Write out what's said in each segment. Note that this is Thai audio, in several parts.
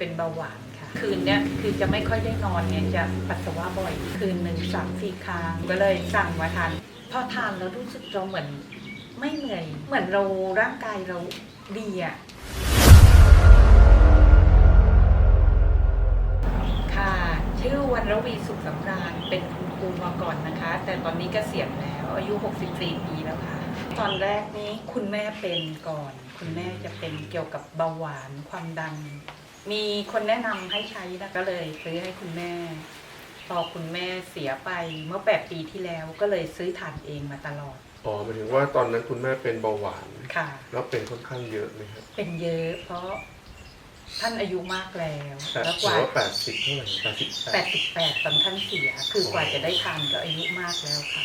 เป็นเบาหวานค่ะ คืนเนี้ยคือจะไม่ค่อยได้นอนเนี่ยจะปัสสาวะบ่อย คืนหนึ่งสามสี่ครั้งก็เลยสั่งมาทานพอทานแล้วรู้สึกเราเหมือน ไม่เหนื่อย เหมือนเราร่างกายเราดีอะค่ะ ชื่อวันรวีสุขสำราญเป็นคุณครูมาก่อนนะคะ แต่ตอนนี้กเกษียณแล้วอายุ 64 ปีแล้วค่ะ ตอนแรกนี้คุณแม่เป็นก่อน คุณแม่จะเป็นเกี่ยวกับเบาหวานความดัน มีคนแนะนำให้ใช้นะก็เลยซื้อให้คุณแม่ พอคุณแม่เสียไปเมื่อแปดปีที่แล้วก็เลยซื้อทานเองมาตลอดอ๋อหมายถึงว่าตอนนั้นคุณแม่เป็นเบาหวาน ค่ะ แล้วเป็นค่อนข้างเยอะไหมครับเป็นเยอะเพราะ ท่านอายุมากแล้วแต่แล้วกถือว่าว่าแปดสิบเท่าไหร่แปดสิบแปแปดดสิบแปดตอนท่านเสีย คือกว่าจะได้ทานก็อายุมากแล้วค่ะ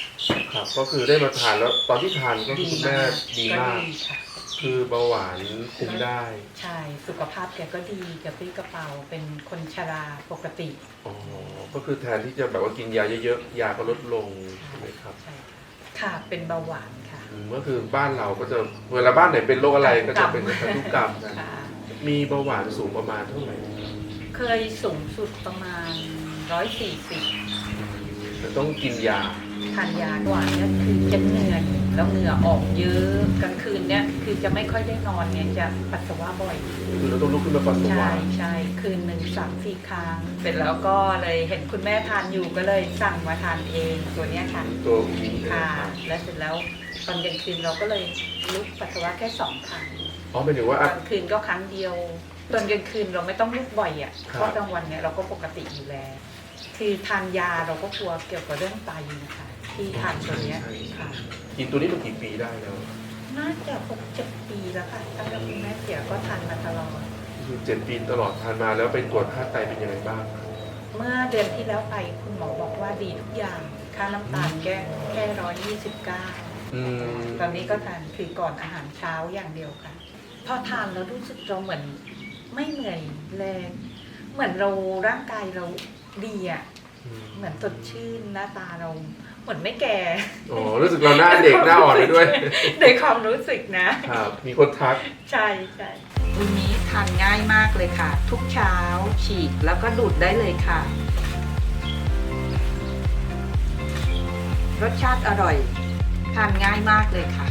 ครับ ก็คือได้มาทานแล้วตอนที่ทานก็คือคุณแม่ดีมากดีค่ะคือเบาหวานคุมได้ ใช่ สุขภาพแกก็ดีกระปรี้กระเป๋าเป็นคนชราปกติ อ๋อ ก็คือแทนที่จะแบบว่ากินยาเยอะๆ ยาก็ลดลงใช่ไหมครับ ใช่ ค่ะค่ะเป็นเบาหวานค่ะอืมก็คือบ้านเราก็จะเวลาบ้านไหนเป็นโรคอะไรก็จะเป็นพันธุกรรมกันค่ะ มีเบาหวานสูงประมาณเท่าไหร่เคยสูงสุดประมาณ140แต่ต้องกินยาทานยาหวานเนี่ยคือจะเหนื่อยแล้วเหงื่อออกเยอะกลางคืนเนี่ยคือจะไม่ค่อยได้นอนเนี่ยจะปัสสาวะบ่อยคือเราต้องลุกขึ้นมาปัสสาใช่วะใช่คืนหนึ่งสามสี่ครั้งเสร็จแล้วก็เลยเห็นคุณแม่ทานอยู่ก็เลยสั่งมาทานเองตัวเนี้ยค่ะตัวนี้ค่ะนะครับแล้วเสร็จแล้วตอนกลางคืนเราก็เลยลุกปัสสาวะแค่สองครั้ง อ๋อหมายถึงว่าตอะ อนคืนก็ครั้งเดียว ตอนกลางคืนเราไม่ต้องลุกบ่อยอะครับ เพราะกลางวันเนี่ยเราก็ปกติอยู่แล้ว คือทานยาเราก็กลัวเกี่ยวกับเรื่องไตนะคะ ที่ทานตัวเนี้ยค่ะ กินตัวนี้มากี่ปีได้แล้วน่าจะหกเจ็ดปีแล้วค่ะตั้งแต่คุณแม่เสียก็ทานมาตลอดคือเจ็ดปีตลอดทานมาแล้วไปตรวจค่าไตเป็นยังไงบ้างครับเมื่อเดือนที่แล้วไปคุณหมอบอกว่าดีทุกอย่าง ค่าน้ำตาลแค่แค่ร้อยยี่สิบเก้าอืมตอนนี้ก็ทานคือก่อนอาหารเช้าอย่างเดียวค่ะ พอทานแล้วรู้สึกเราเหมือนไม่เหนื่อยแรง เหมือนเราร่างกายเราดีอะ เหมือนสดชื่นหน้าตาเราเหมือนไม่แก่อ๋อรู้สึกเราหน้าเด็กหน้าอ่อนไปด้วย ในความรู้สึกนะครับ มีคนทัก ใช่ใช่วันนี้ทานง่ายมากเลยค่ะ ทุกเช้าฉีกแล้วก็ดูดได้เลยค่ะ รสชาติอร่อย ทานง่ายมากเลยค่ะ